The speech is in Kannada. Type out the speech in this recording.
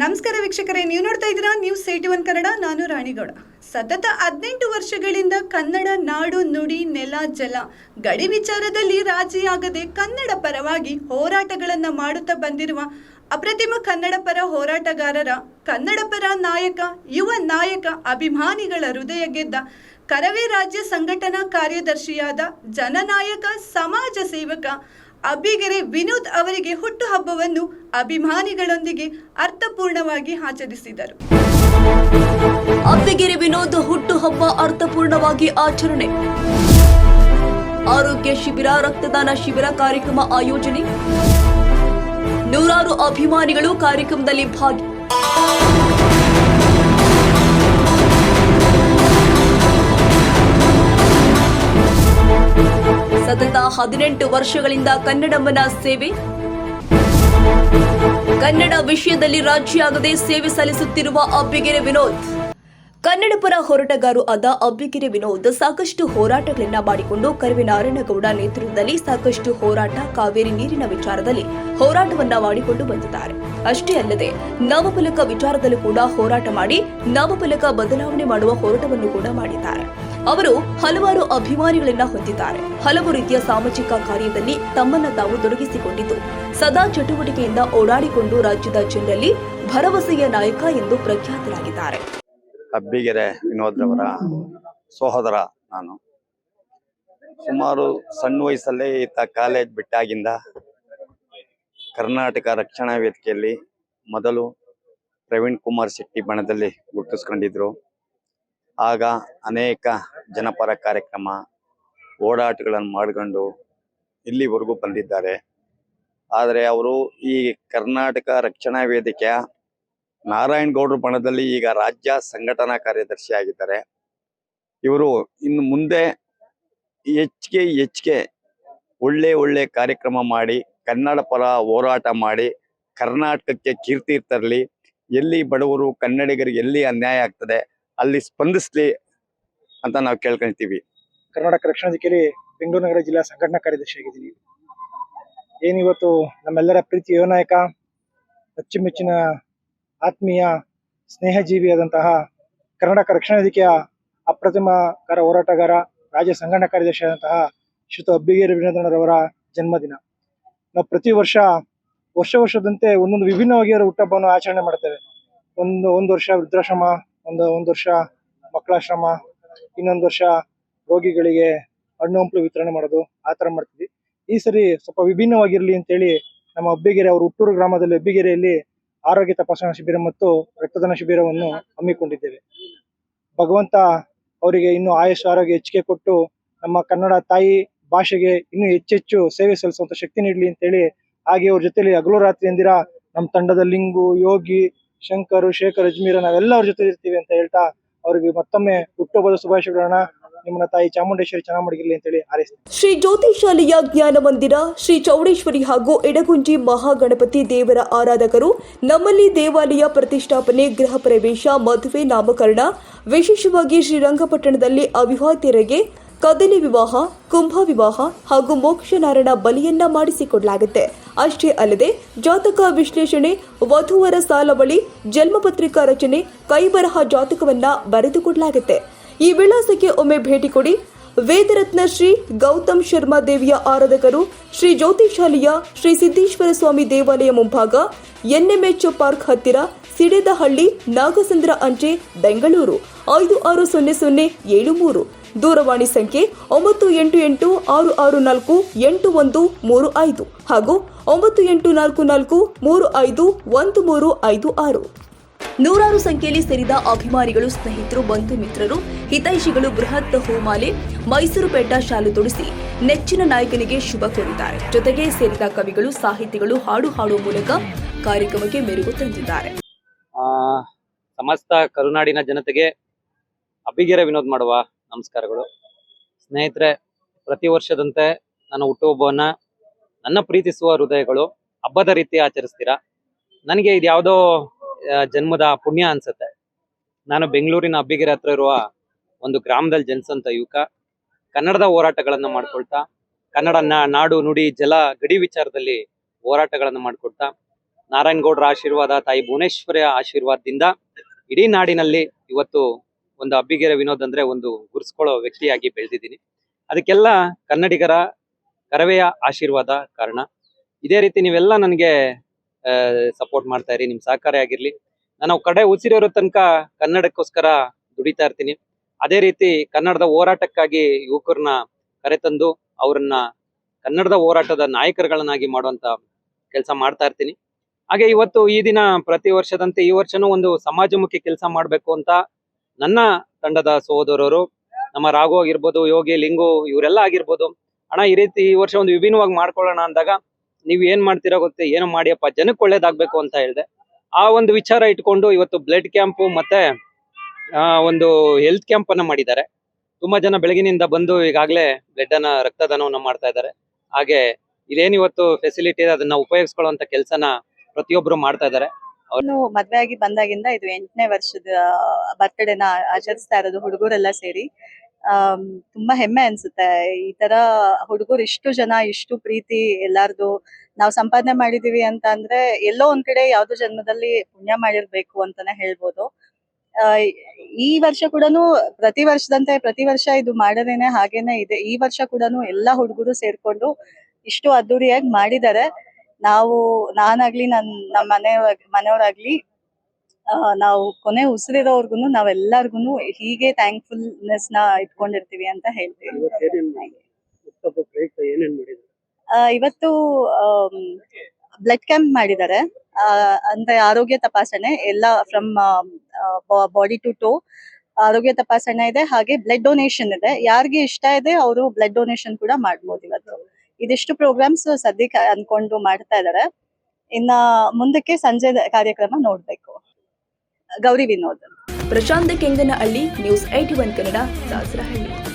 ನಮಸ್ಕಾರ ವೀಕ್ಷಕರೇ, ನೀವು ನೋಡ್ತಾ ಇದ್ದೀರಾ ನ್ಯೂಸ್ ಏಟಿ ಒನ್ ಕನ್ನಡ, ನಾನು ರಾಣಿಗೌಡ. ಸತತ ಹದಿನೆಂಟು ವರ್ಷಗಳಿಂದ ಕನ್ನಡ ನಾಡು ನುಡಿ ನೆಲ ಜಲ. ಗಡಿ ವಿಚಾರದಲ್ಲಿ ರಾಜಿಯಾಗದೆ ಕನ್ನಡ ಪರವಾಗಿ ಹೋರಾಟಗಳನ್ನು ಮಾಡುತ್ತಾ ಬಂದಿರುವ ಅಪ್ರತಿಮ ಕನ್ನಡ ಪರ ಹೋರಾಟಗಾರರ, ಕನ್ನಡ ಪರ ನಾಯಕ, ಯುವ ನಾಯಕ ಅಭಿಮಾನಿಗಳ ಹೃದಯ ಗೆದ್ದ ಕರವೇ ರಾಜ್ಯ ಸಂಘಟನಾ ಕಾರ್ಯದರ್ಶಿಯಾದ ಜನನಾಯಕ, ಸಮಾಜ ಸೇವಕ ಅಬ್ಬಿಗೆರೆ ವಿನೋದ್ ಅವರಿಗೆ ಹುಟ್ಟುಹಬ್ಬವನ್ನು ಅಭಿಮಾನಿಗಳೊಂದಿಗೆ ಅರ್ಥಪೂರ್ಣವಾಗಿ ಆಚರಿಸಿದರು. ಅಬ್ಬಿಗೆರೆ ವಿನೋದ್ ಹುಟ್ಟುಹಬ್ಬ ಅರ್ಥಪೂರ್ಣವಾಗಿ ಆಚರಣೆ. ಆರೋಗ್ಯ ಶಿಬಿರ, ರಕ್ತದಾನ ಶಿಬಿರ ಕಾರ್ಯಕ್ರಮ ಆಯೋಜನೆ. ನೂರಾರು ಅಭಿಮಾನಿಗಳು ಕಾರ್ಯಕ್ರಮದಲ್ಲಿ ಭಾಗಿ ಸತತ ಹದಿನೆಂಟು ವರ್ಷಗಳಿಂದ ಕನ್ನಡಮ್ಮನ ಸೇವೆ. ಕನ್ನಡ ವಿಷಯದಲ್ಲಿ ರಾಜಿಯಾಗದೆ ಸೇವೆ ಸಲ್ಲಿಸುತ್ತಿರುವ ಅಬ್ಬಿಗೆರೆ ವಿನೋದ್. ಕನ್ನಡ ಪರ ಹೋರಾಟಗಾರು ಆದ ಅಬ್ಬಿಗೆರೆ ವಿನೋದ್ ಸಾಕಷ್ಟು ಹೋರಾಟಗಳನ್ನ ಮಾಡಿಕೊಂಡು ಕರುವೆ ನಾರಾಯಣಗೌಡ ನೇತೃತ್ವದಲ್ಲಿ ಸಾಕಷ್ಟು ಹೋರಾಟ ಕಾವೇರಿ ನೀರಿನ ವಿಚಾರದಲ್ಲಿ ಹೋರಾಟವನ್ನ ಮಾಡಿಕೊಂಡು ಬಂದಿದ್ದಾರೆ. ಅಷ್ಟೇ ಅಲ್ಲದೆ ನವಫಲಕ ವಿಚಾರದಲ್ಲೂ ಕೂಡ ಹೋರಾಟ ಮಾಡಿ ನವಫಲಕ ಬದಲಾವಣೆ ಮಾಡುವ ಹೋರಾಟವನ್ನು ಕೂಡ ಮಾಡಿದ್ದಾರೆ. ಅವರು ಹಲವಾರು ಅಭಿಮಾನಿಗಳನ್ನ ಹೊಂದಿದ್ದಾರೆ. ಹಲವು ರೀತಿಯ ಸಾಮಾಜಿಕ ಕಾರ್ಯದಲ್ಲಿ ತಮ್ಮನ್ನ ತಾವು ತೊಡಗಿಸಿಕೊಂಡಿದ್ದು, ಸದಾ ಚಟುವಟಿಕೆಯಿಂದ ಓಡಾಡಿಕೊಂಡು ರಾಜ್ಯದ ಜನರಲ್ಲಿ ಭರವಸೆಯ ನಾಯಕ ಎಂದು ಪ್ರಖ್ಯಾತರಾಗಿದ್ದಾರೆ. ಅಬ್ಬಿಗೆರೆ ವಿನೋದ್ರವರ ಸಹೋದರ ನಾನು. ಸುಮಾರು ಸಣ್ಣ ವಯಸ್ಸಲ್ಲೇ ಈತ ಕಾಲೇಜ್ ಬಿಟ್ಟಾಗಿಂದ ಕರ್ನಾಟಕ ರಕ್ಷಣಾ ವೇದಿಕೆಯಲ್ಲಿ ಮೊದಲು ಪ್ರವೀಣ್ ಕುಮಾರ್ ಶೆಟ್ಟಿ ಬಣದಲ್ಲಿ ಗುರುತಿಸ್ಕೊಂಡಿದ್ರು. ಆಗ ಅನೇಕ ಜನಪರ ಕಾರ್ಯಕ್ರಮ, ಓಡಾಟಗಳನ್ನು ಮಾಡಿಕೊಂಡು ಇಲ್ಲಿವರೆಗೂ ಬಂದಿದ್ದಾರೆ. ಆದರೆ ಅವರು ಈ ಕರ್ನಾಟಕ ರಕ್ಷಣಾ ವೇದಿಕೆಯ ನಾರಾಯಣ್ ಗೌಡರು ಬಣದಲ್ಲಿ ಈಗ ರಾಜ್ಯ ಸಂಘಟನಾ ಕಾರ್ಯದರ್ಶಿ ಆಗಿದ್ದಾರೆ ಇವರು ಇನ್ನು ಮುಂದೆ ಹೆಚ್ಚಿಗೆ ಹೆಚ್ಚಿಗೆ ಒಳ್ಳೆ ಒಳ್ಳೆ ಕಾರ್ಯಕ್ರಮ ಮಾಡಿ, ಕನ್ನಡ ಪರ ಹೋರಾಟ ಮಾಡಿ, ಕರ್ನಾಟಕಕ್ಕೆ ಕೀರ್ತಿ ತರಲಿ, ಎಲ್ಲಿ ಬಡವರು ಕನ್ನಡಿಗರಿಗೆ ಎಲ್ಲಿ ಅನ್ಯಾಯ ಆಗ್ತದೆ ಅಲ್ಲಿ ಸ್ಪಂದಿಸ್ಲಿ ಅಂತ ನಾವು ಕೇಳ್ಕೊಂತೀವಿ ಕರ್ನಾಟಕ ರಕ್ಷಣಾ ವೇದಿಕೆಯಲ್ಲಿ ಬೆಂಗಳೂರು ನಗರ ಜಿಲ್ಲಾ ಸಂಘಟನಾ ಕಾರ್ಯದರ್ಶಿಯಾಗಿದ್ದೀನಿ ಏನಿವತ್ತು ನಮ್ಮೆಲ್ಲರ ಪ್ರೀತಿ ಯುವನಾಯಕ, ಅಚ್ಚುಮೆಚ್ಚಿನ ಆತ್ಮೀಯ, ಸ್ನೇಹಜೀವಿಯಾದಂತಹ ಕರ್ನಾಟಕ ರಕ್ಷಣಾ ವೇದಿಕೆಯ ಅಪ್ರತಿಮಕರ ಹೋರಾಟಗಾರ, ರಾಜ್ಯ ಸಂಘಟನಾ ಕಾರ್ಯದರ್ಶಿಯಾದಂತಹ ಶ್ರೀತ ಅಬ್ಬಿಗೇರಿ ವಿನೋದಣ್ಣರವರ ಜನ್ಮದಿನ. ನಾವು ಪ್ರತಿ ವರ್ಷ ವರ್ಷ ವರ್ಷದಂತೆ ಒಂದೊಂದು ವಿಭಿನ್ನವಾಗಿ ಅವರ ಹುಟ್ಟಹಬ್ಬವನ್ನು ಆಚರಣೆ ಮಾಡ್ತೇವೆ. ಒಂದು ಒಂದು ವರ್ಷ ವೃದ್ಧಾಶ್ರಮ ಒಂದು ಒಂದು ವರ್ಷ ಮಕ್ಕಳಾಶ್ರಮ ಇನ್ನೊಂದು ವರ್ಷ ರೋಗಿಗಳಿಗೆ ಹಣ್ಣು ಹಂಪಲು ವಿತರಣೆ ಮಾಡೋದು ಆ ತರ ಮಾಡ್ತೀವಿ ಈ ಸರಿ ಸ್ವಲ್ಪ ವಿಭಿನ್ನವಾಗಿರ್ಲಿ ಅಂತೇಳಿ ನಮ್ಮ ಅಬ್ಬಿಗೆರೆ ಅವರು ಹುಟ್ಟೂರು ಗ್ರಾಮದಲ್ಲಿ ಅಬ್ಬಿಗೆರೆಯಲ್ಲಿ ಆರೋಗ್ಯ ತಪಾಸಣಾ ಶಿಬಿರ ಮತ್ತು ರಕ್ತದಾನ ಶಿಬಿರವನ್ನು ಹಮ್ಮಿಕೊಂಡಿದ್ದೇವೆ. ಭಗವಂತ ಅವರಿಗೆ ಇನ್ನೂ ಆಯುಷ್ ಆರೋಗ್ಯ ಹೆಚ್ಚಿಗೆ ಕೊಟ್ಟು ನಮ್ಮ ಕನ್ನಡ ತಾಯಿ ಭಾಷೆಗೆ ಇನ್ನೂ ಹೆಚ್ಚೆಚ್ಚು ಸೇವೆ ಸಲ್ಲಿಸುವಂತ ಶಕ್ತಿ ನೀಡಲಿ ಅಂತೇಳಿ ಹಾಗೆ ಅವ್ರ ಜೊತೆಯಲ್ಲಿ ಹಗಲು ರಾತ್ರಿ ಅಂದಿರ ನಮ್ಮ ತಂಡದ ಲಿಂಗು, ಯೋಗಿ ಶಂಕರ್, ಶೇಖರ್, ಅಜ್ಮೀರ ನಾವೆಲ್ಲ ಅವ್ರ ಜೊತೆ ಇರ್ತೀವಿ ಅಂತ ಹೇಳ್ತಾ ಅವ್ರಿಗೆ ಮತ್ತೊಮ್ಮೆ ಹುಟ್ಟುಹಬ್ಬದ ಶುಭಾಶಯಗಳನ್ನ ನಿಮ್ಮನ್ನ ತಾಯಿ ಚಾಮುಂಡೇಶ್ವರಿ ಚೆನ್ನಾಗಿ ಅಂತ ಹೇಳಿ ಹಾರೈಸ್ತೀನಿ. ಶ್ರೀ ಜ್ಯೋತಿಷಾಲಯ ಜ್ಞಾನ ಮಂದಿರ, ಶ್ರೀ ಚೌಡೇಶ್ವರಿ ಹಾಗೂ ಎಡಗುಂಜಿ ಮಹಾಗಣಪತಿ ದೇವರ ಆರಾಧಕರು, ನಮ್ಮಲ್ಲಿ ದೇವಾಲಯ ಪ್ರತಿಷ್ಠಾಪನೆ, ಗೃಹ ಪ್ರವೇಶ, ಮದುವೆ, ನಾಮಕರಣ, ವಿಶೇಷವಾಗಿ ಶ್ರೀರಂಗಪಟ್ಟಣದಲ್ಲಿ ಅವಿವಾಹಿತರಿಗೆ ಕದಲಿ ವಿವಾಹ, ಕುಂಭ ವಿವಾಹ ಹಾಗೂ ಮೋಕ್ಷನಾರಾಯಣ ಬಲಿಯನ್ನ ಮಾಡಿಸಿಕೊಡಲಾಗುತ್ತೆ. ಅಷ್ಟೇ ಅಲ್ಲದೆ ಜಾತಕ ವಿಶ್ಲೇಷಣೆ, ವಧುವರ ಸಾಲವಳಿ ಜನ್ಮಪತ್ರಿಕಾ ರಚನೆ, ಕೈಬರಹ ಜಾತಕವನ್ನ ಬರೆದುಕೊಡಲಾಗುತ್ತೆ. ಈ ವಿಳಾಸಕ್ಕೆ ಒಮ್ಮೆ ಭೇಟಿ ಕೊಡಿ. ವೇದರತ್ನ ಶ್ರೀ ಗೌತಮ್ ಶರ್ಮಾ ದೇವಿಯ ಆರಾಧಕರು, ಶ್ರೀ ಜ್ಯೋತಿಶಾಲಿಯ ಶ್ರೀ ಸಿದ್ದೇಶ್ವರ ಸ್ವಾಮಿ ದೇವಾಲಯ ಮುಂಭಾಗ, ಎನ್ಎಂಎಚ್ ಪಾರ್ಕ್ ಹತ್ತಿರ ಸಿಡೆದಹಳ್ಳಿ, ನಾಗಸಂದ್ರ ಅಂಚೆ, ಬೆಂಗಳೂರು. ಐದು ಆರು ಸೊನ್ನೆ ಸೊನ್ನೆ ಏಳು ಮೂರು. ದೂರವಾಣಿ ಸಂಖ್ಯೆ ಒಂಬತ್ತು ಎಂಟು ಎಂಟು ಆರು ಆರು ನಾಲ್ಕು ಎಂಟು ಒಂದು ಮೂರು ಐದು ಹಾಗೂ ಒಂಬತ್ತು ಎಂಟು ನಾಲ್ಕು ನಾಲ್ಕು ಮೂರು ಐದು ಒಂದು ಮೂರು ಐದು ಆರು. ನೂರಾರು ಸಂಖ್ಯೆಯಲ್ಲಿ ಸೇರಿದ ಅಭಿಮಾನಿಗಳು, ಸ್ನೇಹಿತರು, ಬಂಧು ಮಿತ್ರರು, ಹಿತೈಷಿಗಳು ಬೃಹತ್ ಹೂಮಾಲೆ, ಮೈಸೂರು ಪೇಟ ಶಾಲು ತೊಡಿಸಿ ನೆಚ್ಚಿನ ನಾಯಕನಿಗೆ ಶುಭ ಕೋರಿದ್ದಾರೆ. ಜೊತೆಗೆ ಸೇರಿದ ಕವಿಗಳು, ಸಾಹಿತಿಗಳು ಹಾಡು ಹಾಡುವ ಮೂಲಕ ಕಾರ್ಯಕ್ರಮಕ್ಕೆ ಮೆರುಗು ತಂದಿದ್ದಾರೆ. ಸಮಸ್ತ ಕರುನಾಡಿನ ಜನತೆಗೆ ಅಬ್ಬಿಗೆರೆ ವಿನೋದ್ ಮಾಡುವ ನಮಸ್ಕಾರಗಳು. ಸ್ನೇಹಿತರೆ, ಪ್ರತಿ ವರ್ಷದಂತೆ ನನ್ನ ಹುಟ್ಟುಹಬ್ಬವನ್ನ ನನ್ನ ಪ್ರೀತಿಸುವ ಹೃದಯಗಳು ಹಬ್ಬದ ರೀತಿ ಆಚರಿಸ್ತೀರಾ? ನನಗೆ ಇದು ಯಾವುದೋ ಜನ್ಮದ ಪುಣ್ಯ ಅನ್ಸುತ್ತೆ. ನಾನು ಬೆಂಗಳೂರಿನ ಅಬ್ಬಿಗೆರೆ ಹತ್ರ ಇರುವ ಒಂದು ಗ್ರಾಮದಲ್ಲಿ ಜನಿಸಂತ ಯುವಕ. ಕನ್ನಡದ ಹೋರಾಟಗಳನ್ನ ಮಾಡ್ಕೊಳ್ತಾ ಕನ್ನಡ ನಾಡು ನುಡಿ ಜಲ ಗಡಿ ವಿಚಾರದಲ್ಲಿ ಹೋರಾಟಗಳನ್ನು ಮಾಡ್ಕೊಳ್ತಾ, ನಾರಾಯಣಗೌಡರ ಆಶೀರ್ವಾದ, ತಾಯಿ ಭುವನೇಶ್ವರಿಯ ಆಶೀರ್ವಾದದಿಂದ ಇಡೀ ನಾಡಿನಲ್ಲಿ ಇವತ್ತು ಒಂದು ಅಬ್ಬಿಗೆರೆ ವಿನೋದ್ ಅಂದ್ರೆ ಒಂದು ಗುರ್ಸ್ಕೊಳ್ಳೋ ವ್ಯಕ್ತಿಯಾಗಿ ಬೆಳೆದಿದ್ದೀನಿ. ಅದಕ್ಕೆಲ್ಲ ಕನ್ನಡಿಗರ ಕರವೆಯ ಆಶೀರ್ವಾದ ಕಾರಣ. ಇದೇ ರೀತಿ ನೀವೆಲ್ಲ ನನಗೆ ಸಪೋರ್ಟ್ ಮಾಡ್ತಾ ಇರಿ ನಿಮ್ ಸಹಕಾರ ಆಗಿರ್ಲಿ. ನಾನು ಕಡೆ ಉಸಿರಿರೋ ತನಕ ಕನ್ನಡಕ್ಕೋಸ್ಕರ ದುಡಿತಾ ಇರ್ತೀನಿ. ಅದೇ ರೀತಿ ಕನ್ನಡದ ಹೋರಾಟಕ್ಕಾಗಿ ಯುವಕರನ್ನ ಕರೆತಂದು ಅವರನ್ನ ಕನ್ನಡದ ಹೋರಾಟದ ನಾಯಕರುಗಳನ್ನಾಗಿ ಮಾಡುವಂತ ಕೆಲಸ ಮಾಡ್ತಾ ಇರ್ತೀನಿ. ಹಾಗೆ ಇವತ್ತು ಈ ದಿನ ಪ್ರತಿ ವರ್ಷದಂತೆ ಈ ವರ್ಷನೂ ಒಂದು ಸಮಾಜಮುಖಿ ಕೆಲಸ ಮಾಡಬೇಕು ಅಂತ ನನ್ನ ತಂಡದ ಸಹೋದರರು, ನಮ್ಮ ರಾಘು ಆಗಿರ್ಬೋದು, ಯೋಗಿ, ಲಿಂಗು ಇವರೆಲ್ಲ ಆಗಿರ್ಬೋದು. ಅಣ್ಣ, ಈ ರೀತಿ ಈ ವರ್ಷ ಒಂದು ವಿಭಿನ್ನವಾಗಿ ಮಾಡ್ಕೊಳ್ಳೋಣ ಅಂದಾಗ ನೀವು ಏನ್ ಮಾಡ್ತೀರಾ ಗೊತ್ತೇ, ಏನು ಮಾಡಿಯಪ್ಪ, ಜನಕ್ಕೆ ಒಳ್ಳೇದಾಗಬೇಕು ಅಂತ ಹೇಳಿದೆ. ಆ ಒಂದು ವಿಚಾರ ಇಟ್ಕೊಂಡು ಇವತ್ತು ಬ್ಲಡ್ ಕ್ಯಾಂಪ್ ಮತ್ತೆ ಒಂದು ಹೆಲ್ತ್ ಕ್ಯಾಂಪ್ ಅನ್ನ ಮಾಡಿದ್ದಾರೆ. ತುಂಬಾ ಜನ ಬೆಳಗಿನಿಂದ ಬಂದು ಈಗಾಗಲೇ ಬ್ಲಡ್ ಅನ್ನ ರಕ್ತದಾನವನ್ನ ಮಾಡ್ತಾ ಇದ್ದಾರೆ. ಹಾಗೆ ಇದೇನಿವತ್ತು ಫೆಸಿಲಿಟಿ ಅದನ್ನ ಉಪಯೋಗಿಸ್ಕೊಳ್ಳುವಂತ ಕೆಲಸನ ಪ್ರತಿಯೊಬ್ರು ಮಾಡ್ತಾ ಇದ್ದಾರೆ. ಅವನು ಮದ್ವೆ ಆಗಿ ಬಂದಾಗಿಂದ ಇದು ಎಂಟನೇ ವರ್ಷದ ಬರ್ತ್ಡೇನ ಆಚರಿಸ್ತಾ ಇರೋದು ಹುಡುಗರೆಲ್ಲ ಸೇರಿ. ತುಂಬಾ ಹೆಮ್ಮೆ ಅನ್ಸುತ್ತೆ. ಈ ತರ ಹುಡುಗರು ಇಷ್ಟು ಜನ, ಇಷ್ಟು ಪ್ರೀತಿ ಎಲ್ಲಾರ್ದು ನಾವು ಸಂಪಾದನೆ ಮಾಡಿದೀವಿ ಅಂತ ಅಂದ್ರೆ ಎಲ್ಲೋ ಒಂದ್ ಕಡೆ ಯಾವ್ದೋ ಜನ್ಮದಲ್ಲಿ ಪುಣ್ಯ ಮಾಡಿರ್ಬೇಕು ಅಂತಾನೆ ಹೇಳ್ಬೋದು. ಈ ವರ್ಷ ಕೂಡ ಪ್ರತಿ ವರ್ಷದಂತೆ ಪ್ರತಿ ವರ್ಷ ಇದು ಮಾಡದೇನೆ ಹಾಗೇನೆ ಇದೆ. ಈ ವರ್ಷ ಕೂಡ ಎಲ್ಲಾ ಹುಡುಗರು ಸೇರ್ಕೊಂಡು ಇಷ್ಟು ಅದ್ದೂರಿಯಾಗಿ ಮಾಡಿದ್ದಾರೆ. ನಾವು ನಾನಾಗ್ಲಿ ನನ್ ನಮ್ಮ ಮನೆ ಮನೆಯವರಾಗ್ಲಿ ಆ, ನಾವು ಕೊನೆ ಉಸಿರಿರೋರ್ಗು ನಾವೆಲ್ಲರಿಗೂ ಹೀಗೆ ಥ್ಯಾಂಕ್ಫುಲ್ನೆಸ್ನ ಇಟ್ಕೊಂಡಿರ್ತೀವಿ ಅಂತ ಹೇಳ್ತೀವಿ. ಆ, ಇವತ್ತು ಬ್ಲಡ್ ಕ್ಯಾಂಪ್ ಮಾಡಿದ್ದಾರೆ. ಆ, ಅಂದ್ರೆ ಆರೋಗ್ಯ ತಪಾಸಣೆ ಎಲ್ಲ ಫ್ರಮ್ ಬಾಡಿ ಟು ಟೋ ಆರೋಗ್ಯ ತಪಾಸಣೆ ಇದೆ ಹಾಗೆ ಬ್ಲಡ್ ಡೊನೇಷನ್ ಇದೆ. ಯಾರಿಗೆ ಇಷ್ಟ ಇದೆ ಅವರು ಬ್ಲಡ್ ಡೊನೇಷನ್ ಕೂಡ ಮಾಡ್ಬೋದು ಇವತ್ತು. ಇದಿಷ್ಟು ಪ್ರೋಗ್ರಾಮ್ಸ್ ಸದ್ಯಕ್ಕೆ ಅನ್ಕೊಂಡು ಮಾಡ್ತಾ ಇದ್ದಾರೆ ಇನ್ನ ಮುಂದಕ್ಕೆ ಸಂಜೆ ಕಾರ್ಯಕ್ರಮ ನೋಡ್ಬೇಕು. Gauri Vinod. Prashanth Kenganahalli news eighty one Kannada Dasarahalli.